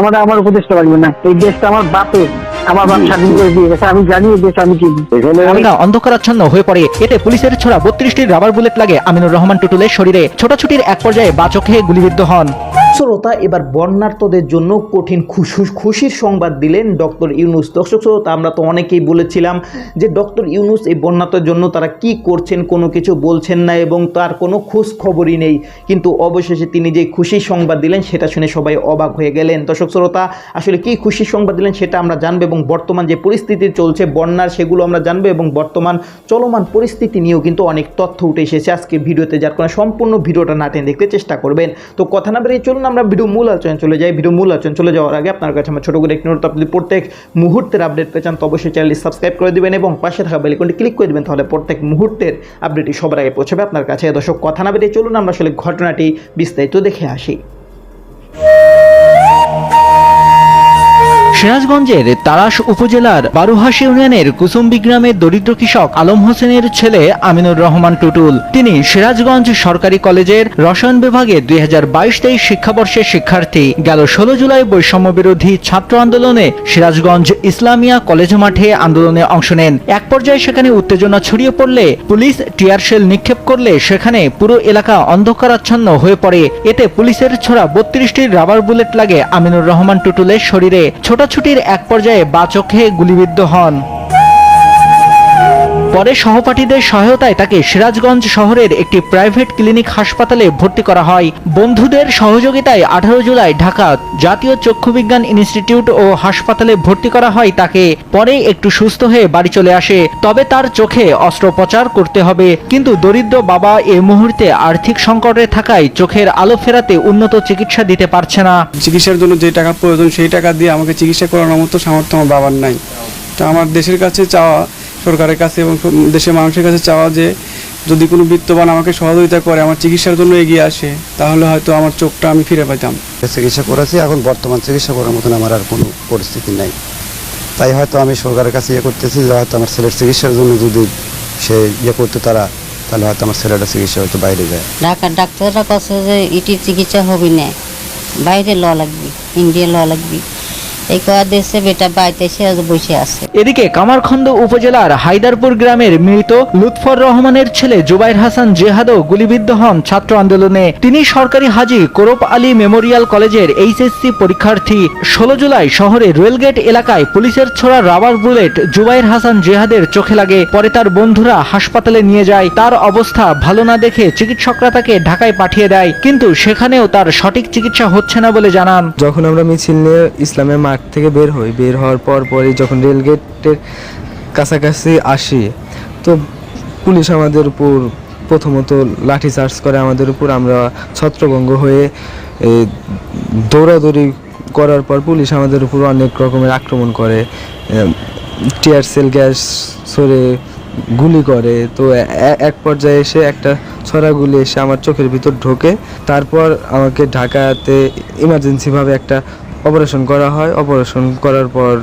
আমার আমার উপদেশটা লাগবে না। এই দেশটা আমার বাপের। আমার বাপ স্বাধীন করে দিয়ে গেছে আমি জানি এই দেশ আমি অন্ধকারাচ্ছন্ন হয়ে পড়ে। এতে পুলিশের ছোড়া বত্রিশটি রাবার বুলেট লাগে। আমিনুর রহমান টুটুলের শরীরে। ছোটাছুটির এক পর্যায়ে বাচকে গুলিবিদ্ধ হন। শ্রোতা এবার বন্যার্থদের জন্য কঠিন খুশির সংবাদ দিলেন ডক্টর ইউনুস। দর্শক শ্রোতা, আমরা তো অনেকেই বলেছিলাম যে ডক্টর ইউনুস এই বন্যার্থের জন্য তারা কি করছেন, কোনো কিছু বলছেন না এবং তার কোনো খোঁজ খবরই নেই। কিন্তু অবশেষে তিনি যে খুশির সংবাদ দিলেন সেটা শুনে সবাই অবাক হয়ে গেলেন। দর্শক শ্রোতা, আসলে কি খুশির সংবাদ দিলেন সেটা আমরা জানব এবং বর্তমান যে পরিস্থিতি চলছে, বন্যার সেগুলো আমরা জানব এবং বর্তমান চলমান পরিস্থিতি নিয়েও কিন্তু অনেক তথ্য উঠে এসেছে। আজকে ভিডিওতে যার কারণে সম্পূর্ণ ভিডিওটা না টেনে দেখতে চেষ্টা করবেন। তো কথা না বেরিয়ে চলুন আমরা ভিডিও মূল আলোচনায় চলে যাই। ভিডিও মূল আলোচনা চলে যাওয়ার আগে আপনার কাছে আমার ছোটো করে একটি অনুরোধ, আপনি প্রত্যেক মুহূর্তের আপডেট পেয়ে চান, তো অবশ্যই চ্যানেলটি সাবস্ক্রাইব করে দেবেন এবং পাশে থাকা বেলিকনটি ক্লিক করে দেবেন, তাহলে প্রত্যেক মুহূর্তের আপডেটটি সবার আগে পৌঁছাবে আপনার কাছে। দর্শক, কথা না বেরিয়ে চলুন, আমরা আসলে ঘটনাটি বিস্তারিত দেখে আসি। সিরাজগঞ্জের তারাস উপজেলার বারুহাসি ইউনিয়নের কুসুম্বি গ্রামের দরিদ্র কৃষক আলম হোসেনের ছেলে আমিনুর রহমান টুটুল। তিনি সিরাজগঞ্জ সরকারি কলেজের রসায়ন বিভাগে দুই হাজার বাইশ তেইশ শিক্ষাবর্ষের শিক্ষার্থী। গেল ষোলো জুলাই বৈষম্য বিরোধী ছাত্র আন্দোলনে সিরাজগঞ্জ ইসলামিয়া কলেজ মাঠে আন্দোলনে অংশ নেন। এক পর্যায়ে সেখানে উত্তেজনা ছড়িয়ে পড়লে পুলিশ টিয়ারশেল নিক্ষেপ করলে সেখানে পুরো এলাকা অন্ধকারাচ্ছন্ন হয়ে পড়ে। এতে পুলিশের ছোড়া বত্রিশটি রাবার বুলেট লাগে আমিনুর রহমান টুটুলের শরীরে। ছোটাছুটির এক পর্যায়ে বাচকে গুলিবিদ্ধ হন। পরে সহপাঠীদের সহায়তায় তাকে সিরাজগঞ্জ শহরের একটি প্রাইভেট ক্লিনিক হাসপাতালে ভর্তি করা হয়। বন্ধুদের সহযোগিতায় আঠারো জুলাই ঢাকা জাতীয় চক্ষুবিজ্ঞান ইনস্টিটিউট ও হাসপাতালে ভর্তি করা হয় তাকে। পরে একটু সুস্থ হয়ে বাড়ি চলে আসে। তবে তার চোখে অস্ত্রোপচার করতে হবে। কিন্তু দরিদ্র বাবা এ মুহূর্তে আর্থিক সংকটে থাকায় চোখের আলো ফেরাতে উন্নত চিকিৎসা দিতে পারছে না। চিকিৎসার জন্য যে টাকা প্রয়োজন, সেই টাকা দিয়ে আমাকে চিকিৎসা করানোর মতো সামর্থ্য আমার বাবার নাই। তা আমার দেশের কাছে চাওয়া সরকারের কাছে এবং দেশের মানুষের কাছে চাওয়া যে যদি কোনো বিত্তবান আমাকে সহযোগিতা করে আমার চিকিৎসার জন্য এগিয়ে আসে তাহলে হয়তো আমার চোখটা আমি ফিরে পেতাম চিকিৎসা করেছি এখন বর্তমান চিকিৎসা করার মতন আমার আর কোনো পরিস্থিতি নাই। তাই হয়তো আমি সরকারের কাছে ইয়ে করতেছি যে হয়তো আমার ছেলের চিকিৎসার জন্য যদি সে ইয়ে করতে তারা তাহলে হয়তো আমার ছেলেটা চিকিৎসা হয়তো বাইরে যায়। ঢাকার ডাক্তাররা কাছে যে ইটির চিকিৎসা হবে না। বাইরে ল লাগবে ইন্ডিয়া ল লাগবে। এই দেশে বেটা বাড়িতে এসে বসে আছে। এদিকে কামারখন্দ উপজেলার হায়দারপুর গ্রামের মৃত লুৎফর রহমানের ছেলে জুবাইর হাসান জেহাদও গুলিবিদ্ধ হন ছাত্র আন্দোলনে। তিনি সরকারি হাজী কোরব আলী মেমোরিয়াল কলেজের এইচএসসি পরীক্ষার্থী। ষোলো জুলাই শহরে রেলগেট এলাকায় পুলিশের ছোড়া রাবার বুলেট জুবাইর হাসান জেহাদের চোখে লাগে। পরে তার বন্ধুরা হাসপাতালে নিয়ে যায়। তার অবস্থা ভালো না দেখে চিকিৎসকরা তাকে ঢাকায় পাঠিয়ে দেয়। কিন্তু সেখানেও তার সঠিক চিকিৎসা হচ্ছে না বলে জানান। যখন আমরা মিছিল নিয়ে ইসলামের মাঠ থেকে বের হই। বের হওয়ার পর পরই যখন রেলগেটের কাছাকাছি আসি, তো পুলিশ আমাদের উপর প্রথমত লাঠি চার্জ করে আমাদের উপর। আমরা ছত্রভঙ্গ হয়ে দৌড়াদৌড়ি করার পর পুলিশ আমাদের উপর অনেক রকমের আক্রমণ করে। টিয়ার সেল গ্যাস সরে গুলি করে। তো এক পর্যায়ে এসে একটা ছড়া গুলি এসে আমার চোখের ভিতর ঢোকে। তারপর আমাকে ঢাকাতে ইমার্জেন্সিভাবে একটা অপারেশন করা হয়। অপারেশন করার পর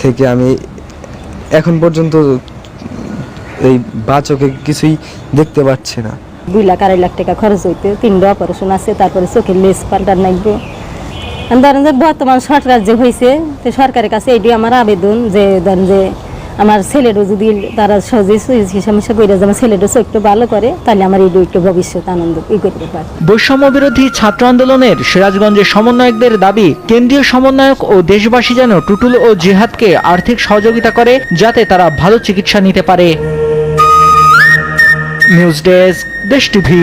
থেকে আমি এখন পর্যন্ত এই বাচকে কিছুই দেখতে পাচ্ছি না। দুই লাখ আড়াই লাখ টাকা খরচ হইতে তিনটা অপারেশন আছে, তারপরে চোখের লেস পাল্টার লাগবে ধরেন যে বর্তমান সরকার যে হয়েছে তো সরকারের কাছে এটি আমার আবেদন যে ধরেন যে আমার ছেলেরও যদি তারা সহজে চিকিৎসা করে আমার ছেলেরও চোখটা ভালো করে, তাহলে আমার এই একটু ভবিষ্যৎ আনন্দ ই করতে পারে। বৈষম্য বিরোধী ছাত্র আন্দোলনের সিরাজগঞ্জের সমন্বয়কদের দাবি, কেন্দ্রীয় সমন্বয়ক ও দেশবাসী যেন টুটুল ও জিহাদকে আর্থিক সহযোগিতা করে, যাতে তারা ভালো চিকিৎসা নিতে পারে। News desk, Desh TV.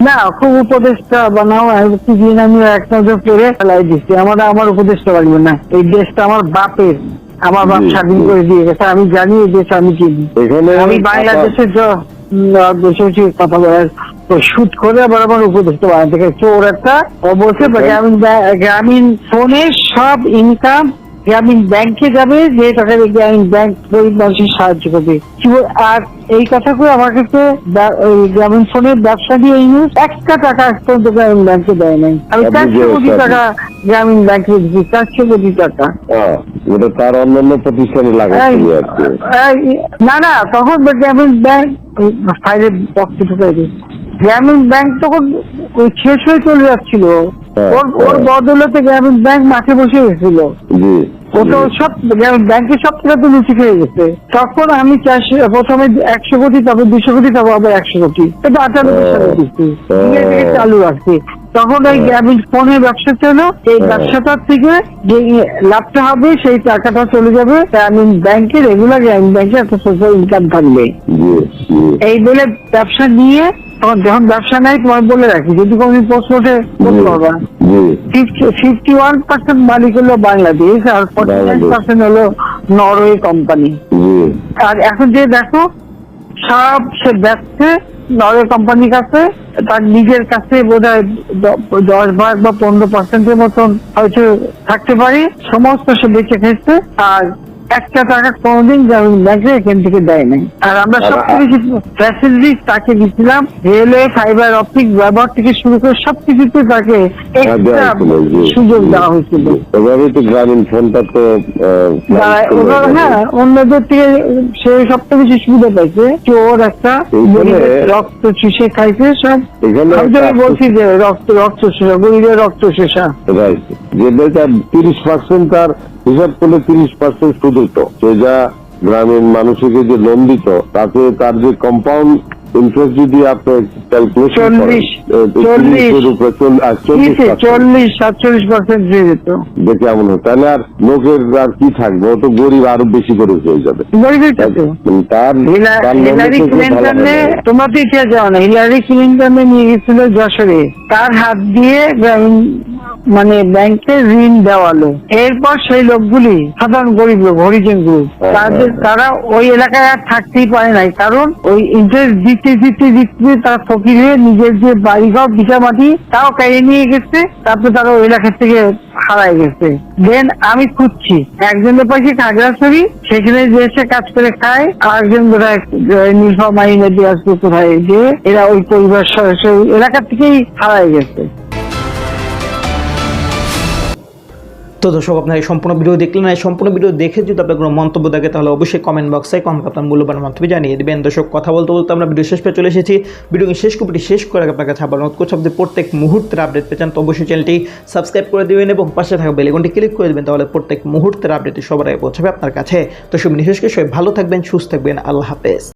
না খুব উপদেশটা বানাও কি দিন আমি এক নজর ফেলাই দিচ্ছি। আমার আমার উপদেশটা লাগবে না। এই দেশটা আমার বাপের আমার বাপ স্বাধীন করে দিয়ে গেছে আমি জানি এই দেশ আমি এখানে আমি বাংলাদেশের কথা বলার শুট করে আবার আমার উপদেশটা বানাতে চোর একটা বলছে গ্রামীণ গ্রামীণ ফোনের সব ইনকাম গ্রামীণ ব্যাংকে যাবে যে টাকা দিয়ে গ্রামীণ ব্যাংক গরিব মানুষের সাহায্য করবে। আর এই কথা করে আমার কাছে গ্রামীণ ফোনের ব্যবসা দিয়ে এই news একটা টাকা পর্যন্ত গ্রামীণ ব্যাংকে দেয় নাই। আমি চারশো কোটি টাকা গ্রামীণ ব্যাংকে দিচ্ছি চারশো কোটি টাকা। ওটা তার অন্যান্য প্রতিষ্ঠানে না না তখন গ্রামীণ ব্যাংক ফাইলে বক্স ঢুকাই দিই গ্রামীণ ব্যাংক তখন ওই শেষ হয়ে চলে যাচ্ছিল। ওর ওর হ্যাঁ। বদলতে গ্রামীণ ব্যাংক মাঠে বসে গেছিল। জি ওটা সব গ্রামীণ ব্যাংকের সব টাকা তো লুচি খেয়ে গেছে। তখন আমি চারশো প্রথমে একশো কোটি তারপর দুশো কোটি তারপর আবার একশো কোটি। এটা আটানব্বই সালে দিচ্ছি চালু রাখছি তখন ওই গ্রামীণ ফোনের ব্যবসা ছিল এই ব্যবসাটার থেকে যে লাভটা হবে সেই টাকাটা চলে যাবে গ্রামীণ ব্যাংকে রেগুলার গ্রামীণ ব্যাংকে একটা সোশ্যাল ইনকাম থাকবে। এই বলে ব্যবসা নিয়ে যখন ব্যবসা নাই তোমার বলে রাখি যদি কোনদিন প্রশ্ন ওঠে বলতে পারবা ফিফটি ওয়ান পার্সেন্ট মালিক হলো বাংলাদেশ আর ফর্টি নাইন পার্সেন্ট হলো নরওয়ে কোম্পানি আর এখন যে দেখো সব সে ব্যবসা নরওয়ে কোম্পানির কাছে তার নিজের কাছে বোধ হয় দশ ভাগ বা পনেরো পার্সেন্টের মতন হয়তো থাকতে পারে। সমস্ত সে বেঁচে খেয়েছে আর একটা টাকা কোনোদিন গ্রামীণ ব্যাংকে এখান থেকে দেয় নাই। আর আমরা সবকিছু ফ্যাসিলিটিস তাকে দিচ্ছিলাম রেলওয়ে ফাইবার অপটিক ব্যবহার থেকে শুরু করে সবকিছুতে তাকে হ্যাঁ, এক্সট্রা সুযোগ দেওয়া হয়েছিল। এভাবে তো গ্রামীণ ফোনটা তো হ্যাঁ অন্যদের থেকে সে সবথেকে বেশি সুবিধা পাইছে। চোর একটা রক্ত চুষে খাইছে সব একটা- বলছি যে রক্ত রক্ত শেষা গরিবের রক্ত শেষা যেটা তিরিশ পার্সেন্ট তার হিসাব করলে তিরিশ পার্সেন্ট সুদ হতো। সে যা গ্রামীণ মানুষকে যে লোন দিত তাতে তার যে কম্পাউন্ড ইন্টারেস্ট যদি আপনি ক্যালকুলেশন চল্লিশ, সাতচল্লিশ পার্সেন্ট দিয়ে দেখে এমন হয় তাহলে আর লোকের আর কি থাকবে? ও তো গরিব আরও বেশি করে হয়ে যাবে। তার হিলা- তার হিলারি ক্লিন্টনে হবে। তো ইতিহাস জানো? না হিলারি ক্লিন্টনে নিয়ে গেছিল যশোরে। তার হাত দিয়ে গ্রামীণ মানে ব্যাংকে ঋণ দেওয়ালো। এরপর সেই লোকগুলি সাধারণ গরিব লোক হরিজন গ্রুপ তাদের। তারা ওই এলাকায় আর থাকতেই পারে নাই। কারণ ওই ইন্টারেস্ট দিতে দিতে দিতে তারা ফকির হয়ে নিজের যে বাড়িঘর ভিটা মাটি তাও কেড়ে নিয়ে গেছে। তারপরে তারা ওই এলাকা থেকে হারাই গেছে। দেন আমি খুঁজছি। একজনের পাশে খাগড়াছড়ি সেখানে যে এসে কাজ করে খায় আর একজন বোধহয় নীলফামারি দিয়ে আসবে কোথায় যে এরা ওই পরিবার এলাকা থেকেই হারাই গেছে। তো দর্শক, আপনারা এই সম্পূর্ণ ভিডিও দেখলেন এই সম্পূর্ণ ভিডিও দেখে যদি আপনার কোনো মন্তব্য থাকে, তাহলে অবশ্যই কমেন্ট বক্সে কমেন্ট আপনার মূল্যবান মন্তব্য জানিয়ে দেবেন। দর্শক, কথা বলতে বলতে আমরা ভিডিও শেষ পেয়ে চলে এসেছি। ভিডিও শেষ কপিটি শেষ করে আপনার কাছে আবার অনুরোধ করছি, আপনি প্রত্যেক মুহূর্তের আপডেট পেয়েছেন তো অবশ্যই চ্যানেলটি সাবস্ক্রাইব করে দেবেন এবং পাশে থাকা বেলেগনটি ক্লিক করে দেবেন, তাহলে প্রত্যেক মুহূর্তের আপডেটটি সবার আগে পৌঁছাবে আপনার কাছে। তো সব নিঃশেষকে সবাই ভালো থাকবেন, সুস্থ থাকবেন, আল্লাহ হাফেজ।